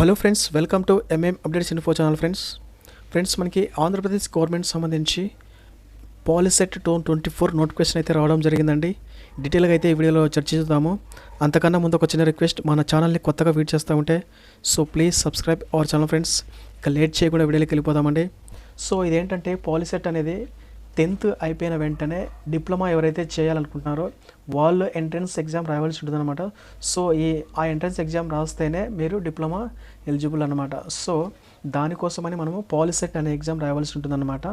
Hello friends welcome to MM updates info channel friends. Friends మనకి Andhra Pradesh government సంబంధించి పాలిసెట్ టోన్ twenty four notification అయితే రావడం జరిగిందండి. డీటెయిల్గా అయితే ఈ వీడియోలో చర్చిస్తాము అంతకన్నా ముందు ఒక చిన్న రిక్వెస్ట్ మన ఛానల్ని కొత్తగా వీడ్ చేస్తూ ఉంటే so please subscribe our channel friends ఇక లేట్ చేయకుండా వీడియోలోకి వెళ్ళిపోదామండి. సో ఇదేంటంటే పాలిసెట్ అనేది టెన్త్ అయిపోయిన వెంటనే డిప్లొమా ఎవరైతే చేయాలనుకుంటున్నారో వాళ్ళు ఎంట్రన్స్ ఎగ్జామ్ రాయాల్సి ఉంటుందన్నమాట. సో ఈ ఆ ఎంట్రన్స్ ఎగ్జామ్ రాస్తేనే మీరు డిప్లొమా ఎలిజిబుల్ అనమాట సో దానికోసమని మనము పాలిసెట్ అనే ఎగ్జామ్ రాయాల్సి ఉంటుందన్నమాట.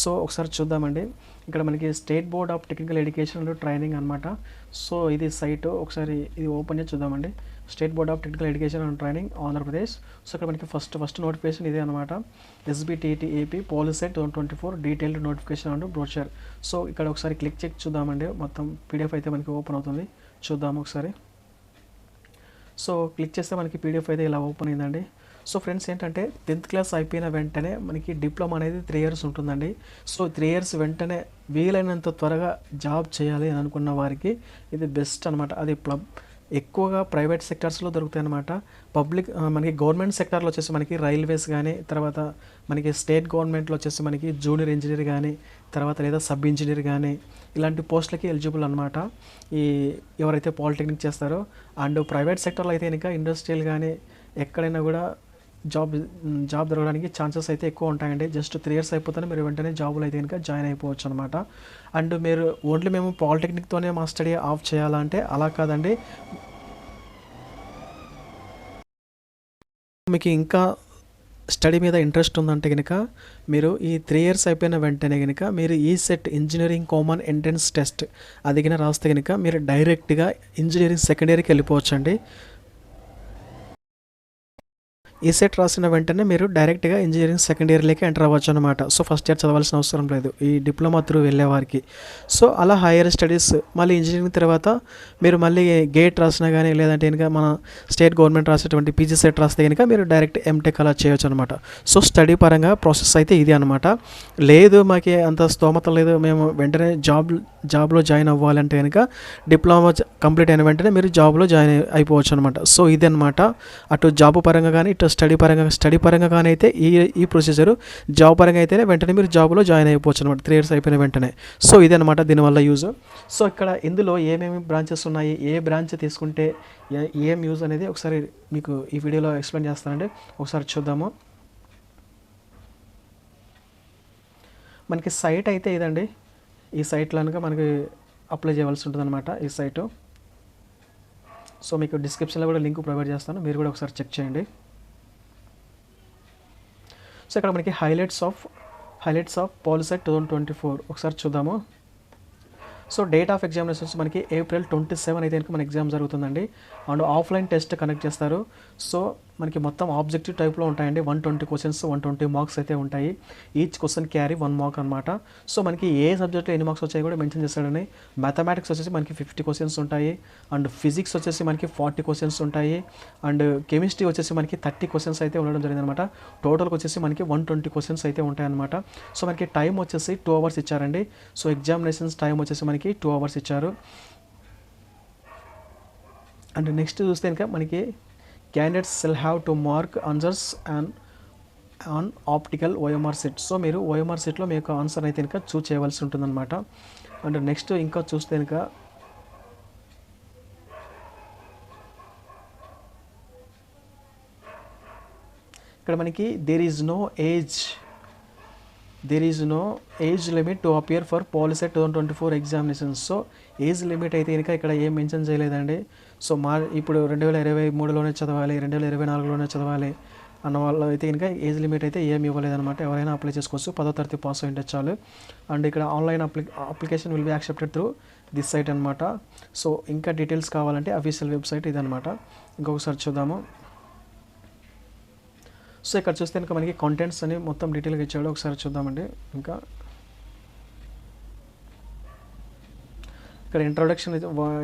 సో ఒకసారి చూద్దామండి. ఇక్కడ మనకి state board of technical education training అనమాట సో ఇది సైట్. ఒకసారి ఇది ఓపెన్ చేసి చూద్దామండి. State board of technical education and training Andhra Pradesh so ఇక్కడ మనకి ఫస్ట్ ఫస్ట్ నోటిఫికేషన్ ఇదే అనమాట SBTT AP POLYCET two twenty four detailed notification and brochure so ఇక్కడ ఒకసారి క్లిక్ చెక్ చూద్దామండి. మొత్తం పీడిఎఫ్ అయితే మనకి ఓపెన్ అవుతుంది. చూద్దాము ఒకసారి. సో క్లిక్ చేస్తే మనకి పీడిఎఫ్ అయితే ఇలా ఓపెన్ అయిందండి. సో ఫ్రెండ్స్ ఏంటంటే టెన్త్ క్లాస్ అయిపోయిన వెంటనే మనకి డిప్లొమా అనేది త్రీ ఇయర్స్ ఉంటుందండి. సో త్రీ ఇయర్స్ వెంటనే వీలైనంత త్వరగా జాబ్ చేయాలి అని అనుకున్న వారికి ఇది బెస్ట్ అనమాట అది ప్లబ్ ఎక్కువగా ప్రైవేట్ సెక్టార్స్లో దొరుకుతాయి అనమాట పబ్లిక్ మనకి గవర్నమెంట్ సెక్టార్లో వచ్చేసి మనకి రైల్వేస్ కానీ తర్వాత మనకి స్టేట్ గవర్నమెంట్లో వచ్చేసి మనకి జూనియర్ ఇంజనీర్ కానీ తర్వాత లేదా సబ్ ఇంజనీర్ కానీ ఇలాంటి పోస్టులకి ఎలిజిబుల్ అనమాట ఈ ఎవరైతే పాలిటెక్నిక్ చేస్తారో అండ్ ప్రైవేట్ సెక్టర్లో అయితే ఇంకా ఇండస్ట్రియల్ కానీ ఎక్కడైనా కూడా జాబ్ జాబ్ దొరకడానికి ఛాన్సెస్ అయితే ఎక్కువ ఉంటాయండి. జస్ట్ త్రీ ఇయర్స్ అయిపోతేనే మీరు వెంటనే జాబులు అయితే కనుక జాయిన్ అయిపోవచ్చు అనమాట అండ్ మీరు ఓన్లీ మేము పాలిటెక్నిక్తోనే మా స్టడీ ఆఫ్ చేయాలంటే అలా కాదండి. మీకు ఇంకా స్టడీ మీద ఇంట్రెస్ట్ ఉందంటే కనుక మీరు ఈ త్రీ ఇయర్స్ అయిపోయిన వెంటనే కనుక మీరు ఈ CET engineering common entrance test అది కనుక రాస్తే కనుక మీరు డైరెక్ట్గా ఇంజనీరింగ్ సెకండ్ ఇయర్కి వెళ్ళిపోవచ్చండి. ఈ సెట్ రాసిన వెంటనే మీరు డైరెక్ట్గా ఇంజనీరింగ్ సెకండ్ ఇయర్లోకి ఎంటర్ అవ్వచ్చు అనమాట సో ఫస్ట్ ఇయర్ చదవాల్సిన అవసరం లేదు. ఈ డిప్లొమా త్రూ వెళ్ళే వారికి. సో అలా హైయర్ స్టడీస్ మళ్ళీ ఇంజనీరింగ్ తర్వాత మీరు మళ్ళీ గేట్ రాసినా కానీ లేదంటే కనుక మన స్టేట్ గవర్నమెంట్ రాసేటువంటి పీజీ సెట్ రాస్తే కనుక మీరు డైరెక్ట్ ఎంటెక్ అలా చేయొచ్చు అనమాట సో స్టడీ పరంగా ప్రాసెస్ అయితే ఇది అనమాట లేదు మాకు అంత స్తోమత లేదు. మేము వెంటనే జాబ్ జాబ్లో జాయిన్ అవ్వాలంటే కనుక డిప్లొమా కంప్లీట్ అయిన వెంటనే మీరు జాబ్లో జాయిన్ అయిపోవచ్చు అనమాట సో ఇది అనమాట అటు జాబ్ పరంగా కానీ ఇటు స్టడీ పరంగా స్టడీ పరంగా కానీ అయితే ఈ ఈ ప్రొసీజర్ జాబ్ పరంగా అయితేనే వెంటనే మీరు జాబ్లో జాయిన్ అయిపోవచ్చు అనమాట త్రీ ఇయర్స్ అయిపోయిన వెంటనే. సో ఇది అనమాట దీనివల్ల యూజ్ సో ఇక్కడ ఇందులో ఏమేమి బ్రాంచెస్ ఉన్నాయి? ఏ బ్రాంచ్ తీసుకుంటే ఏ- ఏం యూజ్ అనేది ఒకసారి మీకు ఈ వీడియోలో ఎక్స్ప్లెయిన్ చేస్తానండి. ఒకసారి చూద్దాము. మనకి సైట్ అయితే ఇదండి ఈ సైట్లో కనుక మనకి అప్లై చేయవలసి ఉంటుంది అనమాట ఈ సైటు సో మీకు డిస్క్రిప్షన్లో కూడా లింక్ ప్రొవైడ్ చేస్తాను. మీరు కూడా ఒకసారి చెక్ చేయండి. సో ఇక్కడ మనకి highlights of highlights of POLYCET two thousand twenty four. ఒకసారి చూద్దాము. సో డేట్ ఆఫ్ ఎగ్జామినేషన్స్ మనకి ఏప్రిల్ ట్వంటీ సెవెన్ అయితే కనుక మన ఎగ్జామ్ జరుగుతుందండి. అండ్ ఆఫ్లైన్ టెస్ట్ కనెక్ట్ చేస్తారు. సో మనకి మొత్తం ఆబ్జెక్టివ్ టైప్లో ఉంటాయండి. One twenty questions one twenty marks అయితే ఉంటాయి. Each question carry one mark అనమాట సో మనకి ఏ సబ్జెక్ట్లో ఎన్ని మార్క్స్ వచ్చాయి కూడా మెన్షన్ చేస్తాడని మ్యాథమెటిక్స్ వచ్చేసి మనకి ఫిఫ్టీ క్వశ్చన్స్ ఉంటాయి. అండ్ ఫిజిక్స్ వచ్చేసి మనకి ఫార్టీ క్వశ్చన్స్ ఉంటాయి. అండ్ కెమిస్ట్రీ వచ్చేసి మనకి థర్టీ క్వశ్చన్స్ అయితే ఉండడం జరిగింది అనమాట టోటల్కి వచ్చేసి మనకి వన్ ట్వంటీ క్వశ్చన్స్ అయితే ఉంటాయి అనమాట సో మనకి టైం వచ్చేసి టూ అవర్స్ ఇచ్చారండి. సో ఎగ్జామినేషన్స్ టైం వచ్చేసి మనకి టూ అవర్స్ ఇచ్చారు. అండ్ నెక్స్ట్ చూస్తే ఇంకా మనకి candidates shall have to mark answers and on optical OMR set so మీరు ఓఎంఆర్ సెట్లో మీ యొక్క ఆన్సర్ అయితే ఇంకా చూస్ చేయవలసి ఉంటుందన్నమాట. అండ్ నెక్స్ట్ ఇంకా చూస్తే ఇంకా ఇక్కడ మనకి there is no age there is no age limit to appear for POLYCET two thousand twenty four examinations so age limit అయితే కనుక ఇక్కడ ఏం మెన్షన్ చేయలేదండి. సో మా ఇప్పుడు రెండు వేల ఇరవై మూడులోనే చదవాలి రెండు వేల ఇరవై నాలుగులోనే చదవాలి అన్న వాళ్ళు అయితే ఇంకా ఏజ్ లిమిట్ అయితే ఏం ఇవ్వలేదన్నమాట. ఎవరైనా అప్లై చేసుకోవచ్చు. పదో తరగతి పాస్ అయి చాలు. అండ్ ఇక్కడ online అప్లి application will be accepted through this site అనమాట సో ఇంకా డీటెయిల్స్ కావాలంటే అఫీషియల్ వెబ్సైట్ ఇదనమాట ఇంకొకసారి చూద్దాము. సో ఇక్కడ చూస్తే కనుక మనకి కంటెంట్స్ అని మొత్తం డీటెయిల్గా ఇచ్చాడు. ఒకసారి చూద్దామండి. ఇంకా ఇక్కడ ఇంట్రొడక్షన్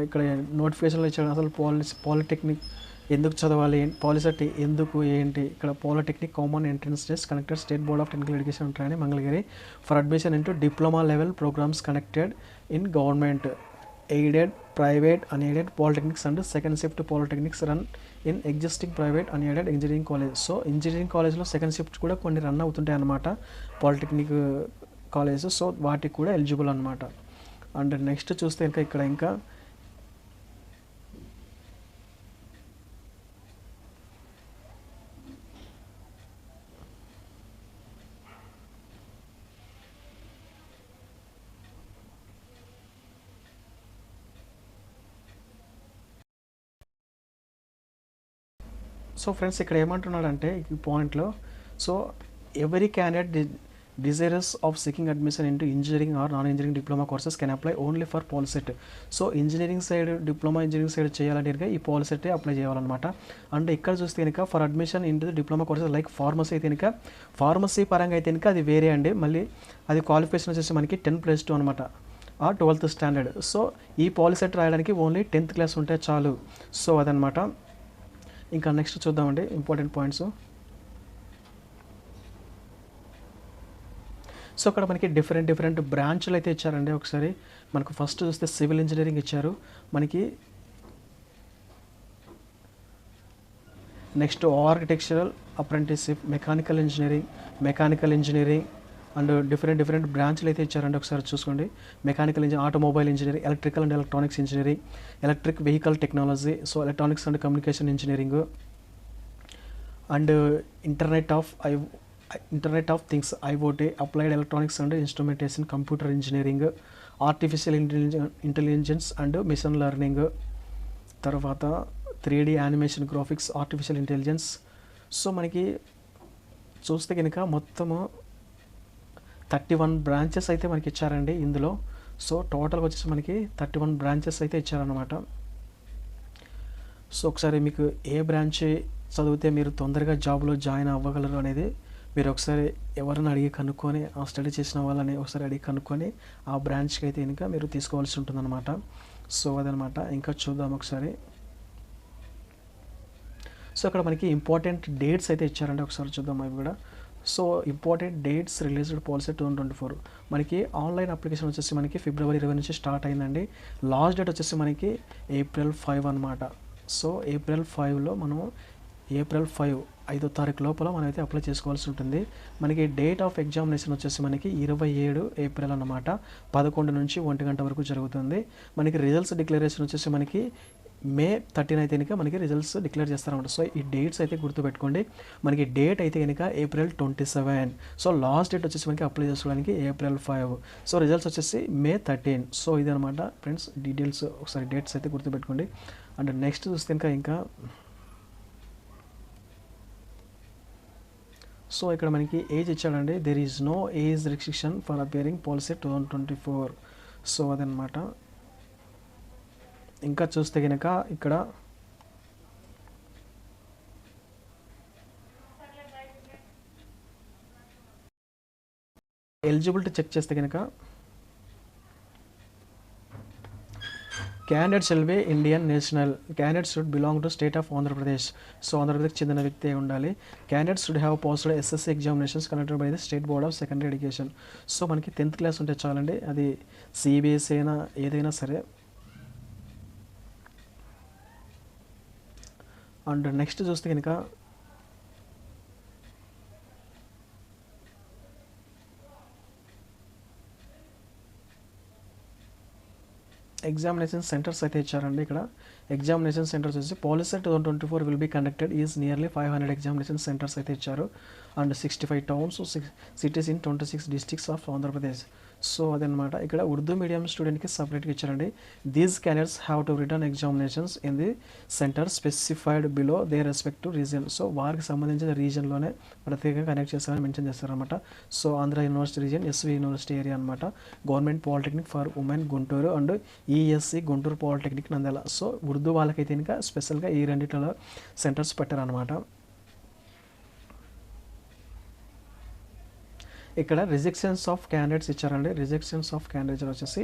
ఇక్కడ నోటిఫికేషన్లో ఇచ్చాడు. అసలు పాలిస్ పాలిటెక్నిక్ ఎందుకు చదవాలి? పాలిసెట్ ఎందుకు? ఏంటి? ఇక్కడ polytechnic common entrance test connected state board of technical education ఉంటాయని Mangalagiri. For admission into diploma level programmes connected in government aided private unaided polytechnics and second shift polytechnics run in existing private unaided engineering college so engineering కాలేజ్లో second shift కూడా కొన్ని run అవుతుంటాయి అన్నమాట polytechnic colleges so వాటికి కూడా eligible అనమాట and next చూస్తే ఇంకా ఇక్కడ ఇంకా సో ఫ్రెండ్స్ ఇక్కడ ఏమంటున్నాడంటే ఈ పాయింట్లో so every candidate desirous of seeking admission into engineering or non engineering diploma courses can apply only for POLYCET so engineering side diploma engineering side చేయాలంటే కనుక ఈ పాలిసెట్ అప్లై చేయాలన్నమాట. అండ్ ఇక్కడ చూస్తే కనుక for admission into diploma courses like pharmacy అయితే కనుక pharmacy పరంగా అయితే కనుక అది వేరే అండి. మళ్ళీ అది క్వాలిఫికేషన్ వచ్చేసి మనకి టెన్ ప్లస్ టూ అనమాట ఆ ట్వెల్త్ స్టాండర్డ్ సో ఈ పాలిసెట్ రాయడానికి ఓన్లీ టెన్త్ క్లాస్ ఉంటే చాలు. సో అదనమాట ఇంకా నెక్స్ట్ చూద్దామండి. ఇంపార్టెంట్ పాయింట్స్ సో అక్కడ మనకి డిఫరెంట్ డిఫరెంట్ బ్రాంచ్లు అయితే ఇచ్చారండి. ఒకసారి మనకు ఫస్ట్ చూస్తే సివిల్ ఇంజనీరింగ్ ఇచ్చారు. మనకి next architectural apprenticeship mechanical engineering mechanical engineering and different different బ్రాంచ్లు అయితే ఇచ్చారండి. ఒకసారి చూసుకోండి. Mechanical engineer automobile engineering electrical and electronics engineering electric vehicle technology so electronics and communication engineering and internet of I internet of things IoT applied electronics and instrumentation computer engineering artificial intelligence and machine learning తర్వాత three D animation graphics artificial intelligence so మనకి చూస్తే కనుక మొత్తము thirty one branches అయితే మనకి ఇచ్చారండి ఇందులో. So టోటల్గా వచ్చేసి మనకి థర్టీ వన్ బ్రాంచెస్ అయితే ఇచ్చారనమాట సో ఒకసారి మీకు ఏ బ్రాంచ్ చదివితే మీరు తొందరగా జాబ్లో జాయిన్ అవ్వగలరు అనేది మీరు ఒకసారి ఎవరిని అడిగి కనుక్కొని ఆ స్టడీ చేసిన వాళ్ళని ఒకసారి అడిగి కనుక్కొని ఆ బ్రాంచ్కి అయితే ఇంకా మీరు తీసుకోవాల్సి ఉంటుందన్నమాట. సో అదనమాట ఇంకా చూద్దాం ఒకసారి. సో అక్కడ మనకి ఇంపార్టెంట్ డేట్స్ అయితే ఇచ్చారంటే ఒకసారి చూద్దాం అవి కూడా. So important dates released POLYCET two twenty four. మనకి ఆన్లైన్ అప్లికేషన్ వచ్చేసి మనకి ఫిబ్రవరి ఇరవై నుంచి స్టార్ట్ అయిందండి. లాస్ట్ డేట్ వచ్చేసి మనకి ఏప్రిల్ ఫైవ్ అనమాట సో ఏప్రిల్ ఫైవ్లో మనం ఏప్రిల్ ఫైవ్ ఐదో తారీఖు లోపల మనమైతే అప్లై చేసుకోవాల్సి ఉంటుంది. మనకి డేట్ ఆఫ్ ఎగ్జామినేషన్ వచ్చేసి మనకి ఇరవై ఏడు ఏప్రిల్ అన్నమాట. పదకొండు నుంచి ఒంటి గంట వరకు జరుగుతుంది. మనకి రిజల్ట్స్ డిక్లరేషన్ వచ్చేసి మనకి మే థర్టీన్ అయితే కనుక మనకి రిజల్ట్స్ డిక్లేర్ చేస్తారన్నమాట. సో ఈ డేట్స్ అయితే గుర్తుపెట్టుకోండి. మనకి డేట్ అయితే కనుక April twenty seven so last date వచ్చేసి మనకి అప్లై చేసుకోవడానికి ఏప్రిల్ ఫైవ్ సో రిజల్ట్స్ వచ్చేసి మే థర్టీన్ సో ఇదనమాట ఫ్రెండ్స్ డీటెయిల్స్ ఒకసారి డేట్స్ అయితే గుర్తుపెట్టుకోండి. అండ్ నెక్స్ట్ చూస్తే ఇంకా ఇంకా సో ఇక్కడ మనకి ఏజ్ ఇచ్చాడండి. There is no age restriction for appearing POLYCET two thousand twenty four so అదనమాట ఇంకా చూస్తే కనుక ఇక్కడ ఎలిజిబిలిటీ చెక్ చేస్తే కనుక candidate shall be Indian national candidate should belong to state of Andhra Pradesh so Andhra Pradesh చెందిన వ్యక్తి అయి ఉండాలి. Candidate should have posted SSC examinations conducted by the state board of secondary education so మనకి tenth class ఉంటే చాలండి. అది CBSE అయినా ఏదైనా సరే. అండ్ నెక్స్ట్ చూస్తే కనుక ఎగ్జామినేషన్ సెంటర్స్ అయితే ఇచ్చారండి ఇక్కడ. ఎగ్జామినేషన్ సెంటర్స్ వచ్చి POLYCET two thousand twenty four will be conducted. Is nearly five hundred examination centres అయితే ఇచ్చారు. And sixty five towns six cities in twenty six districts of Andhra Pradesh so అదనమాట ఇక్కడ Urdu medium స్టూడెంట్కి సపరేట్గా ఇచ్చారండి. These candidates have to return examinations in the centre specified below they respect to region so వారికి సంబంధించిన రీజన్లోనే ప్రత్యేకంగా connect చేస్తారని మెన్షన్ చేస్తారనమాట so Andhra university region SV university area అనమాట government polytechnic for women Guntur and ESC Guntur polytechnic Nandyal so Urdu వాళ్ళకైతే ఇంకా స్పెషల్గా ఈ రెండిట్లో సెంటర్స్ పెట్టారనమాట ఇక్కడ రిజెక్షన్స్ ఆఫ్ క్యాండిడేట్స్ ఇచ్చారండి. రిజెక్షన్స్ ఆఫ్ క్యాండిడేట్స్ వచ్చేసి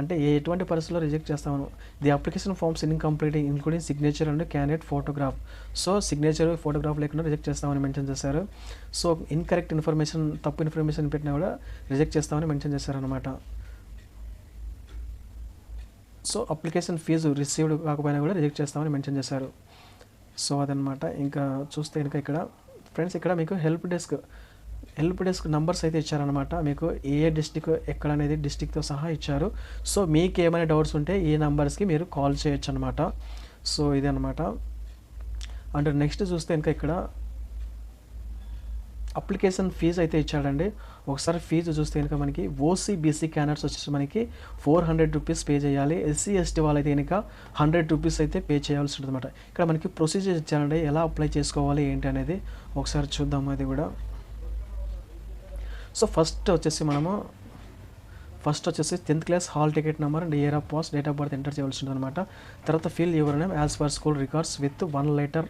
అంటే ఎటువంటి పరిస్థితుల్లో reject చేస్తామను. The application forms incomplete including signature and candidate photograph. So signature photograph లేకుండా రిజెక్ట్ చేస్తామని మెన్షన్ చేశారు. సో ఇన్కరెక్ట్ ఇన్ఫర్మేషన్ తప్పు ఇన్ఫర్మేషన్ పెట్టినా కూడా రిజెక్ట్ చేస్తామని మెన్షన్ చేశారనమాట సో అప్లికేషన్ ఫీజు రిసీవ్డ్ కాకపోయినా కూడా రిజెక్ట్ చేస్తామని మెన్షన్ చేశారు. సో అదనమాట ఇంకా చూస్తే కనుక ఇక్కడ ఫ్రెండ్స్ ఇక్కడ మీకు help desk help desk numbers అయితే ఇచ్చారనమాట మీకు ఏ ఏ డిస్టిక్ ఎక్కడ అనేది డిస్టిక్తో సహా ఇచ్చారు. సో మీకు ఏమైనా డౌట్స్ ఉంటే ఈ నంబర్స్కి మీరు కాల్ చేయొచ్చు అనమాట సో ఇది అనమాట అండ్ నెక్స్ట్ చూస్తే ఇంకా ఇక్కడ అప్లికేషన్ ఫీజు అయితే ఇచ్చాడండి. ఒకసారి ఫీజు చూస్తే కనుక మనకి ఓసీ బీసీ వచ్చేసి మనకి ఫోర్ హండ్రెడ్ రూపీస్ పే చేయాలి. ఎస్సీ ఎస్టీ వాళ్ళైతే కనుక హండ్రెడ్ రూపీస్ అయితే పే చేయాల్సి ఉంటుంది అనమాట ఇక్కడ మనకి ప్రొసీజర్ ఇచ్చారండి ఎలా అప్లై చేసుకోవాలి ఏంటి అనేది ఒకసారి చూద్దాం అది కూడా. సో ఫస్ట్ వచ్చేసి మనము ఫస్ట్ వచ్చేసి tenth class hall ticket number and year of pass date of birth enter చేయాల్సి ఉంటుంది అనమాట తర్వాత fill your name? As per school records with one letter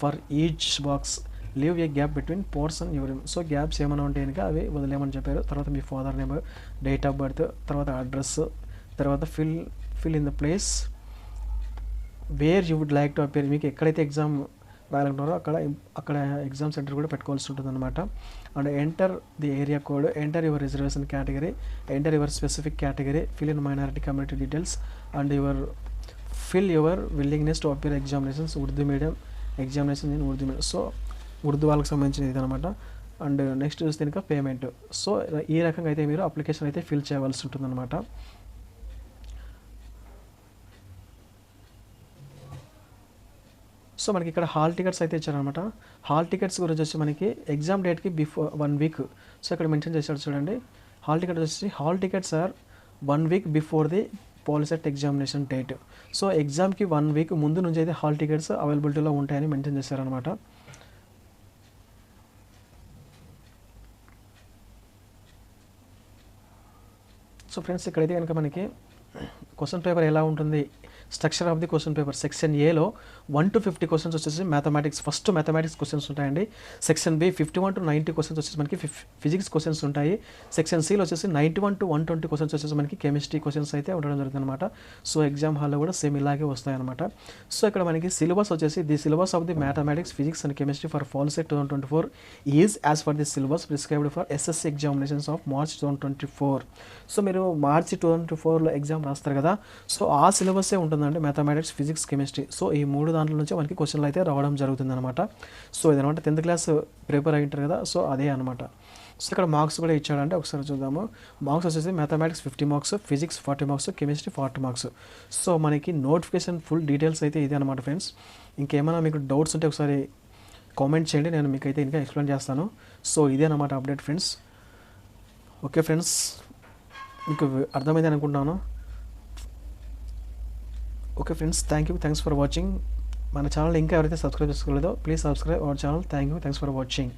for each box. Leave a gap between pores and your so gaps ఏమైనా ఉంటే కనుక అవి వదిలేమని చెప్పారు. తర్వాత మీ father name date of birth తర్వాత అడ్రస్ తర్వాత fill fill in the place. Where you would like to appear మీకు ఎక్కడైతే ఎగ్జామ్ రాయాలనుకున్నారో అక్కడ అక్కడ ఎగ్జామ్ సెంటర్ కూడా పెట్టుకోవాల్సి ఉంటుంది అనమాట and enter the area code enter your reservation category enter your specific category fill in minority community details and your fill your willingness to appear examinations Urdu medium examination in Urdu medium. So Urdu వాళ్ళకి సంబంధించిన ఇది అనమాట and next చూస్తే కనుక payment. So ఈ రకంగా అయితే మీరు అప్లికేషన్ అయితే ఫిల్ చేయవలసి ఉంటుంది అనమాట సో మనకి ఇక్కడ హాల్ టికెట్స్ అయితే ఇచ్చారనమాట హాల్ టికెట్స్ గురించి వచ్చి మనకి ఎగ్జామ్ డేట్కి బిఫోర్ వన్ వీక్. సో ఇక్కడ మెన్షన్ చేశాడు చూడండి. హాల్ టికెట్ వచ్చి hall tickets are one week before the POLYCET examination date. So ఎగ్జామ్కి వన్ వీక్ ముందు నుంచి అయితే హాల్ టికెట్స్ అవైలబిలిటీలో ఉంటాయని మెన్షన్ చేశారనమాట సో ఫ్రెండ్స్ ఇక్కడైతే కనుక మనకి క్వశ్చన్ పేపర్ ఎలా ఉంటుంది? Structure of the question paper section ఏలో వన్ టు ఫిఫ్టీ క్వశ్చన్స్ వచ్చేసి మ్యాథమెటిక్స్ ఫస్ట్ మ్యాథమెటిక్స్ క్వశ్చన్స్ ఉంటాయండి. Section B fifty one to ninety questions వచ్చేసి మనకి ఫిజిక్స్ క్వశ్చన్స్ ఉంటాయి. సెక్షన్ సిలో వచ్చేసి ninety one to one twenty questions వచ్చేసి మనకి కెమిస్ట్రీ క్వశ్చన్స్ అయితే ఉండడం జరుగుతుంది అనమాట సో ఎగ్జామ్ హాల్లో కూడా సేమ్ ఇలాగే వస్తాయన్నమాట. సో ఇక్కడ మనకి సిలబస్ వచ్చేసి the syllabus of the mathematics physics and chemistry for POLYCET two thousand twenty four is as per the syllabus prescribed for SSC examinations of March two thousand twenty four so మీరు మార్చి two thousand twenty ఫోర్లో exam రాస్తారు కదా. So ఆ సిలబస్సే ఉంటుందంటే mathematics physics chemistry so ఈ మూడు దాంట్లో నుంచి మనకి క్వశ్చన్లు అయితే రావడం జరుగుతుంది అనమాట సో ఇదనమాట టెన్త్ క్లాస్ ప్రిపేర్ అయి ఉంటారు కదా సో అదే అనమాట సో ఇక్కడ మార్క్స్ కూడా ఇచ్చాడంటే ఒకసారి చూద్దాము. మార్క్స్ వచ్చేసి mathematics fifty marks physics forty marks chemistry forty marks so మనకి నోటిఫికేషన్ ఫుల్ డీటెయిల్స్ అయితే ఇదే అనమాట ఫ్రెండ్స్ ఇంకేమైనా మీకు డౌట్స్ ఉంటే ఒకసారి కామెంట్ చేయండి నేను మీకు అయితే ఇంకా ఎక్స్ప్లెయిన్ చేస్తాను. సో ఇదే అనమాట అప్డేట్ ఫ్రెండ్స్ ఓకే ఫ్రెండ్స్ మీకు అర్థమైంది అనుకుంటున్నాను. Okay friends thank you thanks for watching మన ఛానల్ ఇంకా ఎవరైతే subscribe చేసుకోలేదో please subscribe our channel thank you thanks for watching